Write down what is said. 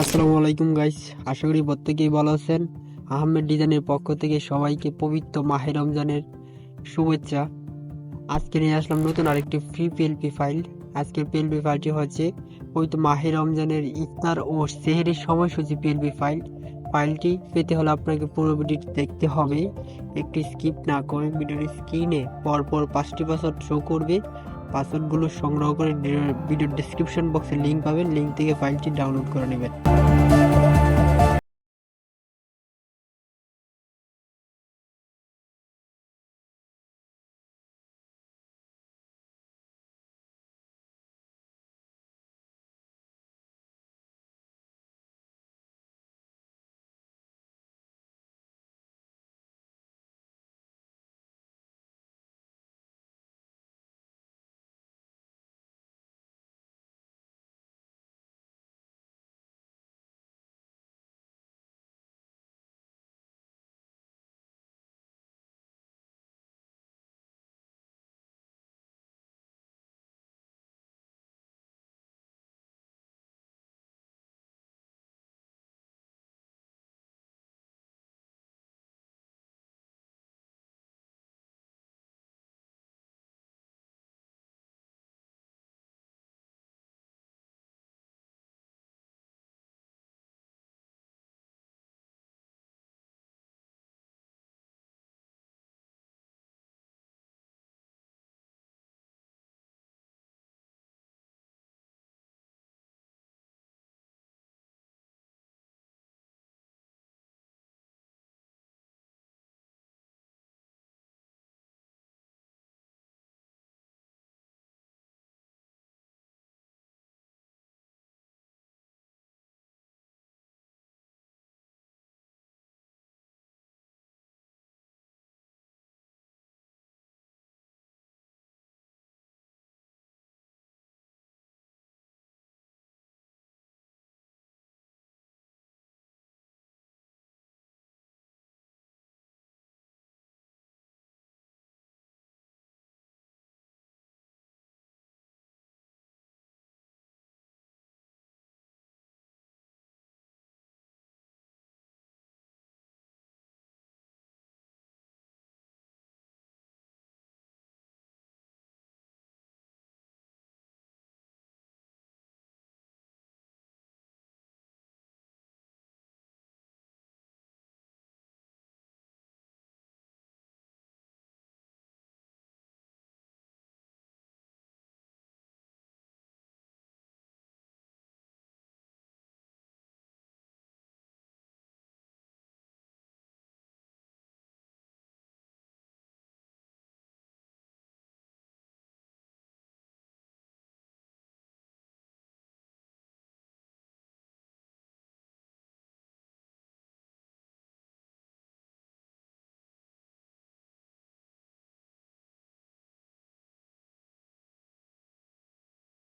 আসসালামু আলাইকুম গাইস আশা করি প্রত্যেকেই ভালো আছেন। আহমেদ ডিজাইনের পক্ষ থেকে সবাইকে পবিত্র মাহে রমজানের শুভেচ্ছা। আজকে নিয়ে আসলাম নতুন আরেকটি ফ্রি পিএলপি ফাইল আজকের পিএলপি ফাইলটি হচ্ছে পবিত্র মাহে রমজানের ইফতার ও সেহেরির সময়সূচি পিএলপি ফাইল ফাইলটি পেতে হলে আপনাকে পুরো ভিডিওটি দেখতে হবে। একটি স্কিপ না করে ভিডিওর স্ক্রিনে পরপর পাঁচটি বছর শো করবে। পাসওয়ার্ডগুলো সংগ্রহ করে ভিডিও ডিসক্রিপশন বক্সে লিঙ্ক পাবেন। লিঙ্ক থেকে ফাইলটি ডাউনলোড করে নেবেন।